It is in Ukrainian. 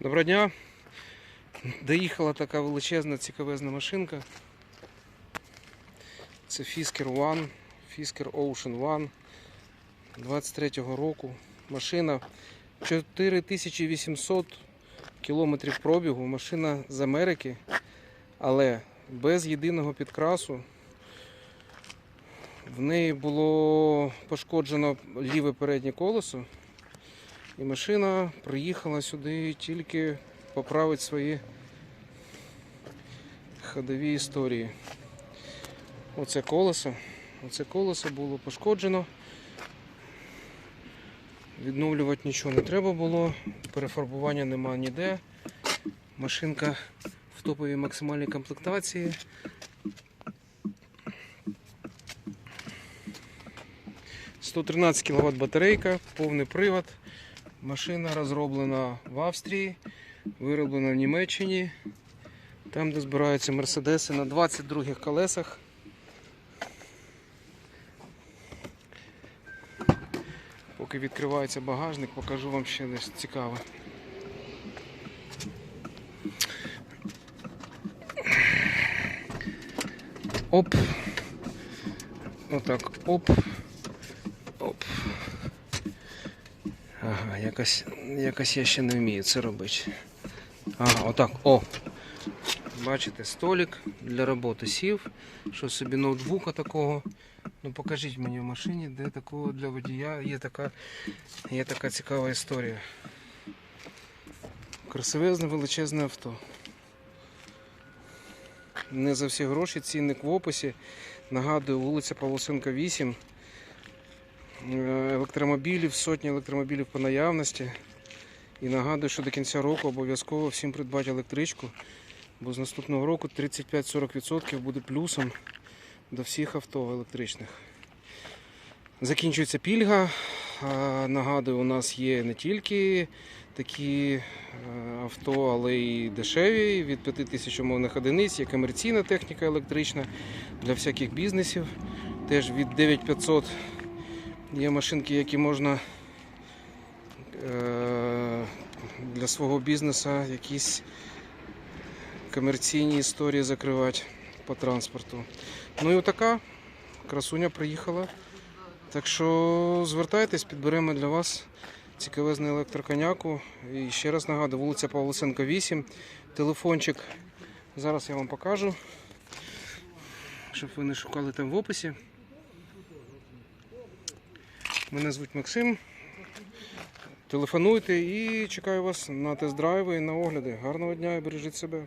Доброго дня. Доїхала така величезна цікавезна машинка. Це Fisker One, Fisker Ocean One 23-го року. Машина 4800 кілометрів пробігу. Машина з Америки, але без єдиного підкрасу. В неї було пошкоджено ліве переднє колесо. І машина приїхала сюди тільки поправити свої ходові історії. Оце колесо. Оце колесо було пошкоджено. Відновлювати нічого не треба було, перефарбування нема ніде. Машинка в топовій максимальній комплектації. «113 кВт батарейка, повний привод. Машина розроблена в Австрії, вироблена в Німеччині, там, де збираються мерседеси на 22 колесах. Поки відкривається багажник, покажу вам ще дещо цікаве. Оп. Отак. Оп. Ага, якось, якось я ще не вмію це робити. Ага, отак, о. Бачите, столик для роботи сів. Що собі ноутбука такого. Ну покажіть мені в машині, де такого для водія є така, є така цікава історія. Красивезне величезне авто. Не за всі гроші, цінник в описі. Нагадую, вулиця Павлосенка 8. Електромобілів, сотні електромобілів по наявності. І нагадую, що до кінця року обов'язково всім придбати електричку, бо з наступного року 35-40% буде плюсом до всіх авто електричних. Закінчується пільга. Нагадую, у нас є не тільки такі е, авто, але й дешеві від 5 тисяч умовних одиниць, є комерційна техніка електрична для всяких бізнесів. Теж від 9500 Є машинки, які можна е, для свого бізнесу якісь комерційні історії закривати по транспорту. Ну і отака красуня приїхала. Так що звертайтесь, підберемо для вас цікавезну електроконяку. І ще раз нагадую, вулиця Павлосенка 8, телефончик. Зараз я вам покажу, щоб ви не шукали там в описі. Мене звуть Максим. Телефонуйте і чекаю вас на тест-драйви і на огляди. Гарного дня і бережіть себе.